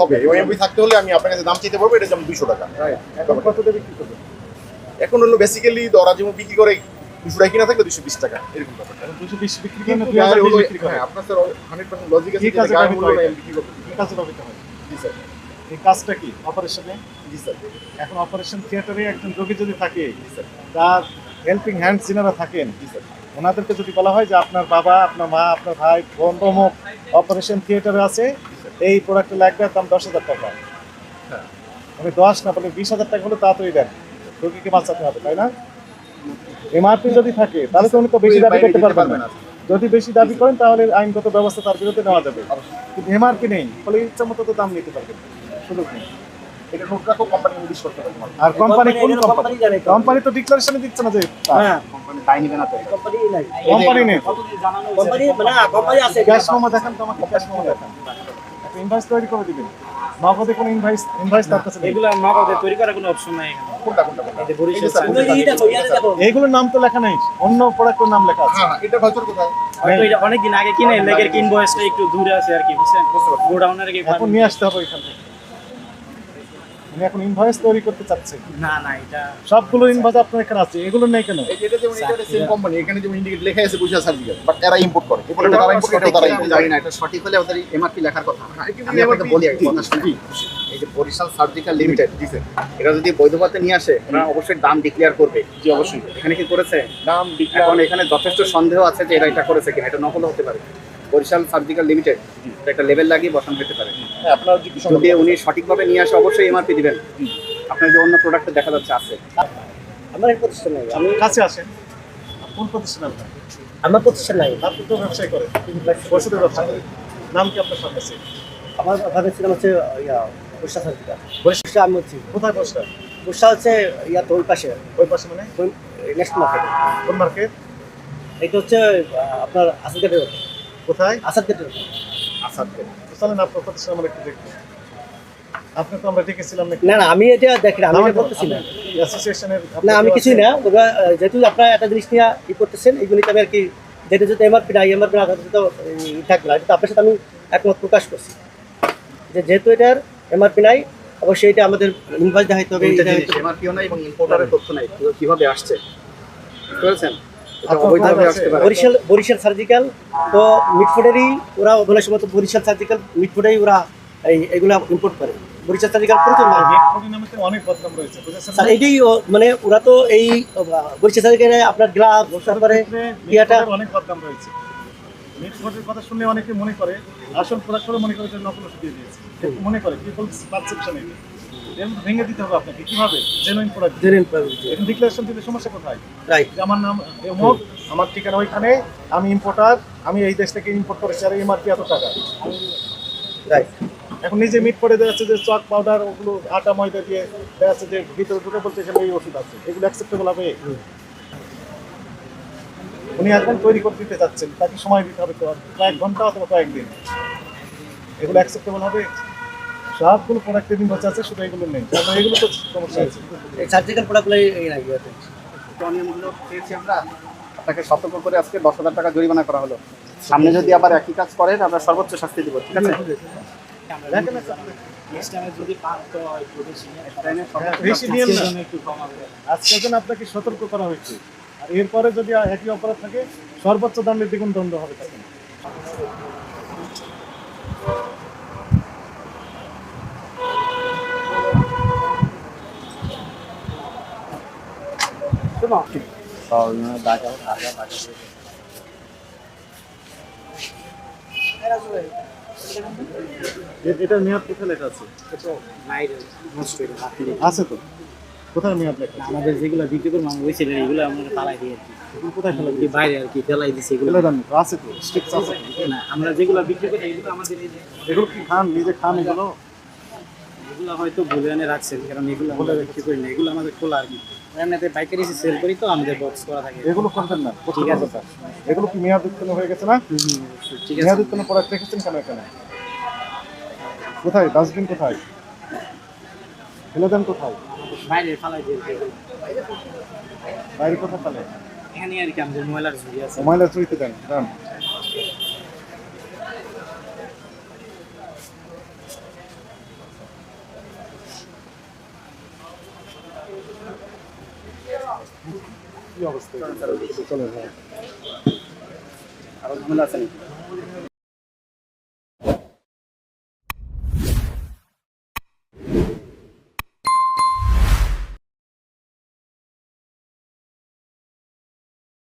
হবে। থাকতে হলে আমি আপনার কাছে দাম চাইতে পারব এটা যেমন দুশো টাকা। এখন হলো বেসিক্যালি দরা যেমন বিক্রি করে দুশো টাকা কিনা থাকলে দুশো বিশ টাকা এরকম ব্যাপার। দুশো বিশ বিক্রি করেন কিন্তু দুই হাজার গায়ে বিশ হলো- বিক্রি করেন হ্যাঁ, আপনার স্যার হান্ড্রেড পার্সেন্ট লজিক আছে কি যে কাজে গায়ে ব্যবহৃত হলো? আমি বিক্রি করতে। কি কাজে ব্যবহৃত জি স্যার এই কাজটা কি? অপারেশনে জি স্যার এখন অপারেশন থিয়েটারে একজন রোগী যদি থাকে তার হেল্পিং হ্যান্ড যিনারা থাকেন জি স্যার ওনাদেরকে যদি বলা হয় যে আপনার বাবা আপনার মা আপনার ভাই বোন অমুক অপারেশন থিয়েটারে আছে এই প্রোডাক্টটা লাগবে দাম দশ হাজার টাকা। হ্যাঁ। আমি দশ না বলে বিশ হাজার টাকা হলে তাড়াতাড়ি দেন। রোগীকে বাঁচাতে হবে তাই না? এমআরপি যদি থাকে তাহলে তো উনি তো বেশি দাবি করতে পারবেন না। যদি বেশি দাবি করেন তাহলে আইনগত ব্যবস্থা তার বিরুদ্ধে নেওয়া যাবে। কিন্তু এমআরপি নেই ফলে ইচ্ছা মতো তো দাম নিতে পারবেন সুযোগ নেই। এটা নোট রাখো কোম্পানি ইংলিশ করতে পারবে তোমার আর কোম্পানি কোন কোম্পানি তো। কোম্পানি তো ডিক্লারেশনে দিচ্ছে না যে হ্যাঁ। কোম্পানি না তো। কোম্পানি নাই। কোম্পানি নেই। কোম্পানি না কোম্পানি আছে। ক্যাশ মেমো দেখান তো আমাকে মেমো দেখান। একটা ইনভয়েস তৈরি করে দিবেন। নগদে কোনো ইনভয়েস ইনভয়েস তার কাছে নেই। এগুলো নগদে তৈরি করার কোনো অপশন নাই এখানে। কোনটা কোনটা। এইগুলোর নাম তো লেখা নেই। অন্য প্রোডাক্টের নাম লেখা আছে। হ্যাঁ হ্যাঁ, এটা কোথায়? হয়তো এটা অনেকদিন আগে কিনে লেগের কিন বয়সটা একটু দূরে আছে আর কি বুঝছেন? গোডাউনের কি এখন নিয়ে আসতে হবে এখান থেকে। উনি এখন ইনভয়েস তৈরি করতে চাচ্ছে না না এটা সবগুলো ইনভয়েস আপনার এখানে আছে এগুলো নেই কেন? এটা যেমন এটা সেম কোম্পানি এখানে যেমন ইন্ডিকেট লেখা আছে বুঝা সার্ভিস বাট এরা ইম্পোর্ট করে। এই তারা ইম্পোর্ট করে। তারা জানি না এটা সঠিক হলে ওদের এমআরপি লেখার কথা। হ্যাঁ, আমি আপনাকে বলি একটা কথা শুনে এই যে বরিশাল সার্জিক্যাল লিমিটেড দিছে এটা যদি বৈধ পথে নিয়ে আসে ওরা অবশ্যই দাম ডিক্লেয়ার করবে। জি অবশ্যই। এখানে কি করেছে? নাম এখন ডিক্লেয়ার এখানে যথেষ্ট সন্দেহ আছে যে এরা এটা করেছে কিনা এটা নকল হতে পারে। বরিশাল সার্জিক্যাল লিমিটেড একটা লেভেল লাগিয়ে বসানো হতে পারে। হ্যাঁ আপনার যদি উনি সঠিকভাবে নিয়ে আসে অবশ্যই এমআরপি দিবেন। আপনার যে অন্য প্রোডাক্টে দেখা যাচ্ছে আছে। আমার প্রতিষ্ঠান নাই। আমি কাছে আসেন। কোন প্রতিষ্ঠান আপনার? আমার প্রতিষ্ঠান নাই। আপনি তো ব্যবসায় করেন। ওষুধের ব্যবসা করেন। নাম কি আপনার ফার্মেসি আমার ভাবেছিলাম হচ্ছে ইয়া বর্ষা সার্জিকা বর্ষা আমি হচ্ছি। কোথায় বসটা বর্ষা হচ্ছে ইয়া তো ওই পাশে। ওই পাশে মানে? Next market. কোন মার্কেট? এটা হচ্ছে আপনার আসাদ গেটের কোথায়? আসাদ গেটের আসাদকে চলেন আপনার প্রতিষ্ঠান আমরা একটু দেখব আপনি তো আমরা ডেকেছিলাম না না আমি এটা দেখি না আমি এটা বলতেছি না। অ্যাসোসিয়েশনের না আমি কিছুই না ওরা যেহেতু আপনারা একটা জিনিস নিয়ে ই করতেছেন এইগুলিতে আমি আর কি যেটা যেটা এমআরপি না এমআরপি না তো থাকবে না। আপনার সাথে আমি একমত প্রকাশ করছি। যে যেহেতু এটার এমআরপি নাই অবশ্যই এটা আমাদের ইনভয়েস দেখাইতে হবে এটা এমআরপিও নাই এবং ইম্পোর্টারের তথ্য নাই কিভাবে- কীভাবে আসছে? বুঝতে বরিশাল বরিশাল সার্জিক্যাল তো মিটফুডেরই ওরা সময় তো বরিশাল সার্জিক্যাল মিটফুডেই ওরা এই এগুলা ইম্পোর্ট করে। বরিশাল সার্জিক্যাল প্রচুর অনেক বদনাম রয়েছে স্যার এইটাই মানে ওরা তো এই বরিশাল সার্জিক্যালে আপনার গ্লাভস তারপরে ইয়াটা অনেক বদনাম রয়েছে। নেটফোনের কথা শুনলে অনেকে মনে করে আসল প্রোডাক্ট মনে করে যে নকল ওষুধ দিয়ে দিয়েছে। মনে করে পিপল পারসেপশন এটা ভেঙে দিতে হবে আপনাকে। কীভাবে? জেনুইন প্রোডাক্ট জেনুইন এখন ডিক্লারেশন দিতে সমস্যা কোথায়? রাইট আমার নাম অমুক আমার ঠিকানা ওইখানে আমি ইম্পোর্টার আমি এই দেশ থেকে ইম্পোর্ট করেছি আর এমআরপি এত টাকা। রাইট এখন নিজে মিট করে দেওয়া যাচ্ছে যে চক পাউডার ওগুলো আটা ময়দা দিয়ে দেওয়া যাচ্ছে যে ভিতরে ঢুকে বলছে এখানে এই ওষুধ আছে। এগুলো অ্যাকসেপ্টেবল হবে? উনি এখন তৈরি করতে দিতে চাচ্ছেন তাকে সময় দিতে হবে তো কয়েক ঘণ্টা অথবা কয়েকদিন। এগুলো অ্যাকসেপ্টেবল হবে? সবগুলো প্রোডাক্টের দিন বসে আছে শুধু এগুলো নেই। কারণ এগুলো তো সমস্যা আছে। এই সার্জিক্যাল প্রোডাক্টগুলো এই নাই ইয়াতে পেয়েছি আমরা। আপনাকে সতর্ক করে আজকে দশ হাজার টাকা জরিমানা করা হলো। সামনে যদি আবার একই কাজ করেন আমরা সর্বোচ্চ শাস্তি দিব ঠিক আছে? হ্যাঁ, আজকের জন্য আপনাকে সতর্ক করা হয়েছে। আর এরপরে যদি একই অপরাধ থাকে সর্বোচ্চ দণ্ডের দ্বিগুণ দণ্ড হবে তাকে এ- এটার মেয়াদ কোথায় লেখা আছে? আছে তো। কোথায় মেয়াদ লেখা আছে? আমাদের যেগুলো বিক্রি করব আমরা ওই ছেলে এগুলো আমরা তালাই দিই। আর কি কোথায় ফেলা এই বাইরে আর কি ফেলাই দিছি এগুলো। ফেলে তো, আছে তো। স্ট্রিক্ট আছে না আমরা যেগুলো বিক্রি করি এগুলো আমাদের এগুলো কি খান? নিজে খান এগুলো? এগুলো হয়তো বলে এনে রাখছেন কারণ এগুলো আমরা বিক্রি করি না। এগুলো আমাদের খোলা আর কি। এমনিতে পাইকারি সেল করি তো আমাদের বক্স করা থাকে। এগুলো করবেন না ঠিক আছে। স্যার এগুলো কি মেয়াদ উত্তীর্ণ হয়ে গেছে না। ঠিক আছে। মেয়াদ উত্তীর্ণ প্রোডাক্ট রেখেছেন কেন এখানে? কোথায়? ডাস্টবিন কোথায়? ফেলে দেন কোথায়? বাইরে ফালাই দিয়ে বাইরে কোথায় ফেলে? এখানে আর কি আমাদের ময়লার ঝুড়ি আছে। ময়লা চুরিতে দেন দেন। কি অবস্থা চলে হ্যাঁ আরও ঝামেলা আছে নাকি?